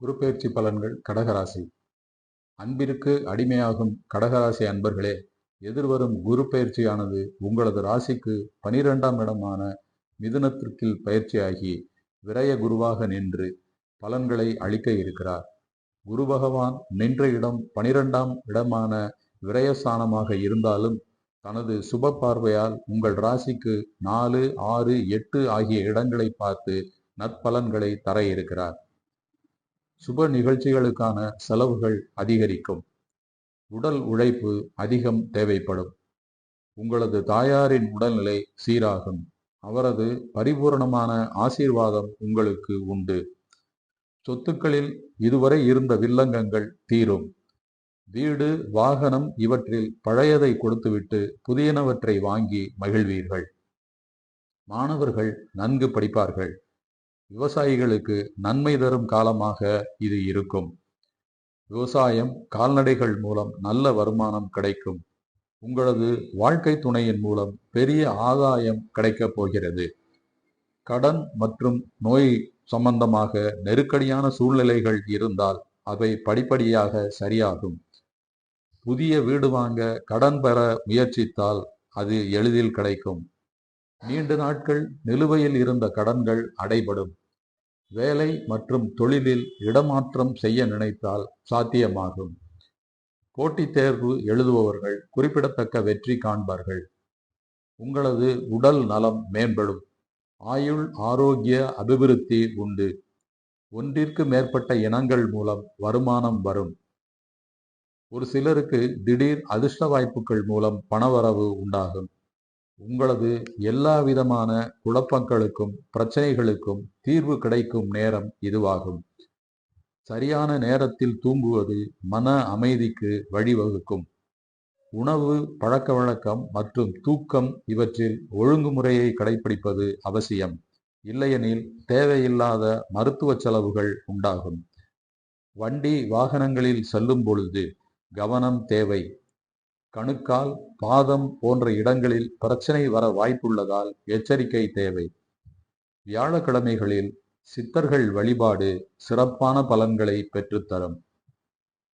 குருப்பெயர்ச்சி பலன்கள் கடகராசி. அன்பிற்கு அடிமையாகும் கடகராசி அன்பர்களே எதிர்வரும் குரு பயிற்சியானது உங்களது ராசிக்கு பனிரெண்டாம் இடமான மிதுனத்திற்கில் பயிற்சியாகி விரய குருவாக நின்று பலன்களை அளிக்க இருக்கிறார். குரு பகவான் நின்ற இடம் பனிரெண்டாம் இடமான விரயஸ்தானமாக இருந்தாலும் தனது சுப பார்வையால் உங்கள் ராசிக்கு நாலு ஆறு எட்டு ஆகிய இடங்களை பார்த்து நற்பலன்களை தர இருக்கிறார். சுப நிகழ்ச்சிகளுக்கான செலவுகள் அதிகரிக்கும். உடல் உழைப்பு அதிகம் தேவைப்படும். உங்களது தாயாரின் உடல்நிலை சீராகும். அவரது பரிபூரணமான ஆசீர்வாதம் உங்களுக்கு உண்டு. சொத்துக்களில் இதுவரை இருந்த வில்லங்கங்கள் தீரும். வீடு வாகனம் இவற்றில் பழையதை கொடுத்துவிட்டு புதியனவற்றை வாங்கி மகிழ்வீர்கள். மாணவர்கள் நன்கு படிப்பார்கள். விவசாயிகளுக்கு நன்மை தரும் காலமாக இது இருக்கும். விவசாயம் கால்நடைகள் மூலம் நல்ல வருமானம் கிடைக்கும். உங்களது வாழ்க்கை துணையின் மூலம் பெரிய ஆதாயம் கிடைக்கப் போகிறது. கடன் மற்றும் நோய் சம்பந்தமாக நெருக்கடியான சூழ்நிலைகள் இருந்தால் அவை படிப்படியாக சரியாகும். புதிய வீடு வாங்க கடன் பெற முயற்சித்தால் அது எளிதில் கிடைக்கும். நீண்ட நாட்கள் நிலுவையில் இருந்த கடன்கள் அடைபடும். வேலை மற்றும் தொழிலில் இடமாற்றம் செய்ய நினைத்தால் சாத்தியமாகும். போட்டித் தேர்வு எழுதுபவர்கள் குறிப்பிடத்தக்க வெற்றி காண்பார்கள். உங்களது உடல் நலம் மேம்படும். ஆயுள் ஆரோக்கிய அபிவிருத்தி உண்டு. ஒன்றிற்கு மேற்பட்ட இனங்கள் மூலம் வருமானம் வரும். ஒரு சிலருக்கு திடீர் அதிர்ஷ்ட வாய்ப்புகள் மூலம் பணவரவு உண்டாகும். உங்களது எல்லா விதமான குழப்பங்களுக்கும் பிரச்சனைகளுக்கும் தீர்வு கிடைக்கும் நேரம் இதுவாகும். சரியான நேரத்தில் தூங்குவது மன அமைதிக்கு வழிவகுக்கும். உணவு பழக்க வழக்கம் மற்றும் தூக்கம் இவற்றில் ஒழுங்குமுறையை கடைபிடிப்பது அவசியம். இல்லையெனில் தேவையில்லாத மருத்துவ செலவுகள் உண்டாகும். வண்டி வாகனங்களில் செல்லும் பொழுது கவனம் தேவை. கணுக்கால் பாதம் போன்ற இடங்களில் பிரச்சனை வர வாய்ப்புள்ளதால் எச்சரிக்கை தேவை. வியாழக்கிழமைகளில் சித்தர்கள் வழிபாடு சிறப்பான பலன்களை பெற்றுத்தரும்.